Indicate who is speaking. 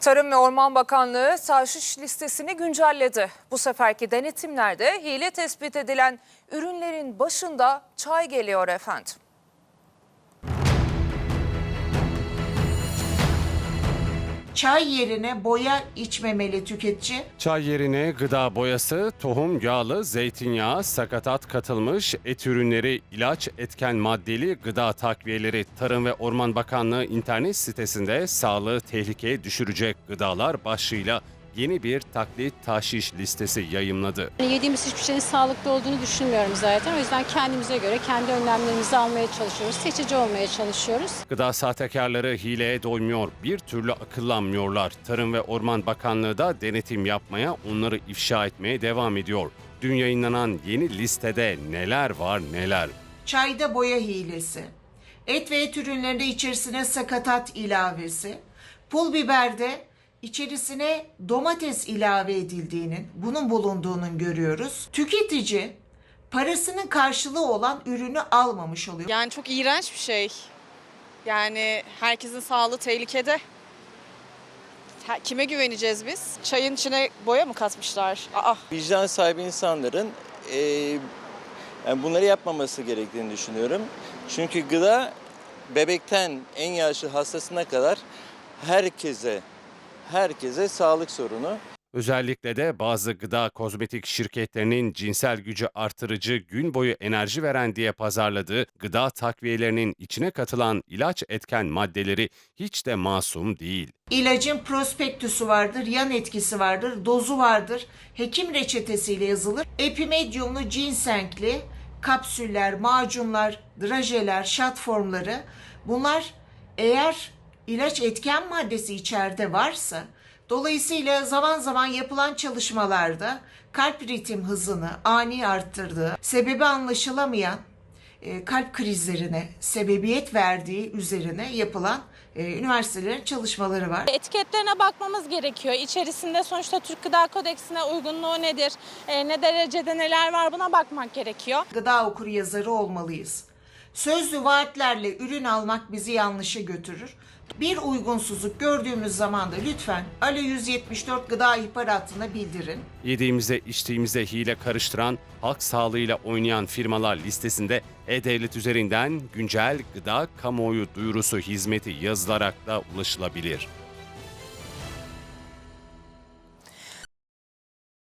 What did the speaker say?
Speaker 1: Tarım ve Orman Bakanlığı tahşiş listesini güncelledi. Bu seferki denetimlerde hile tespit edilen ürünlerin başında çay geliyor efendim.
Speaker 2: Çay yerine boya içmemeli tüketici.
Speaker 3: Çay yerine gıda boyası, tohum, yağlı, zeytinyağı, sakatat katılmış, et ürünleri, ilaç, etken maddeli gıda takviyeleri Tarım ve Orman Bakanlığı internet sitesinde sağlığı tehlikeye düşürecek gıdalar başlığıyla yeni bir taklit taşiş listesi yayımladı.
Speaker 4: Yani Yediğimiz hiçbir şeyin sağlıklı olduğunu düşünmüyorum zaten. O yüzden kendimize göre kendi önlemlerimizi almaya çalışıyoruz. Seçici olmaya çalışıyoruz.
Speaker 3: Gıda sahtekarları hileye doymuyor, bir türlü akıllanmıyorlar. Tarım ve Orman Bakanlığı da denetim yapmaya, onları ifşa etmeye devam ediyor. Dün yayınlanan yeni listede neler var neler.
Speaker 2: Çayda boya hilesi. Et ve et ürünlerinde içerisine sakatat ilavesi. Pul biberde içerisine domates ilave edildiğinin, bunun bulunduğunun görüyoruz. Tüketici parasının karşılığı olan ürünü almamış oluyor.
Speaker 5: Yani çok iğrenç bir şey. Yani herkesin sağlığı tehlikede. Kime güveneceğiz biz? Çayın içine boya mı katmışlar? Aa,
Speaker 6: vicdan sahibi insanların eee, yani bunları yapmaması gerektiğini düşünüyorum. Çünkü gıda bebekten en yaşlı hastasına kadar herkese herkese sağlık sorunu.
Speaker 3: Özellikle de bazı gıda kozmetik şirketlerinin cinsel gücü artırıcı gün boyu enerji veren diye pazarladığı gıda takviyelerinin içine katılan ilaç etken maddeleri hiç de masum değil.
Speaker 2: İlacın prospektüsü vardır, yan etkisi vardır, dozu vardır. Hekim reçetesiyle yazılır. Epimedyumlu ginsengli kapsüller, macunlar, drajeler, şat formları bunlar eğer ilaç etken maddesi içeride varsa dolayısıyla zaman zaman yapılan çalışmalarda kalp ritim hızını ani arttırdığı, sebebi anlaşılamayan e, kalp krizlerine sebebiyet verdiği üzerine yapılan e, üniversitelerin çalışmaları var.
Speaker 7: Etiketlerine bakmamız gerekiyor. İçerisinde sonuçta Türk Gıda Kodeksine uygunluğu nedir, e, ne derecede neler var buna bakmak gerekiyor.
Speaker 2: Gıda okuru yazarı olmalıyız. Sözlü vaatlerle ürün almak bizi yanlışa götürür. Bir uygunsuzluk gördüğümüz zaman da lütfen Alo 174 gıda ihbar bildirin.
Speaker 3: Yediğimize içtiğimize hile karıştıran, halk sağlığıyla oynayan firmalar listesinde E-Devlet üzerinden güncel gıda kamuoyu duyurusu hizmeti yazılarak da ulaşılabilir.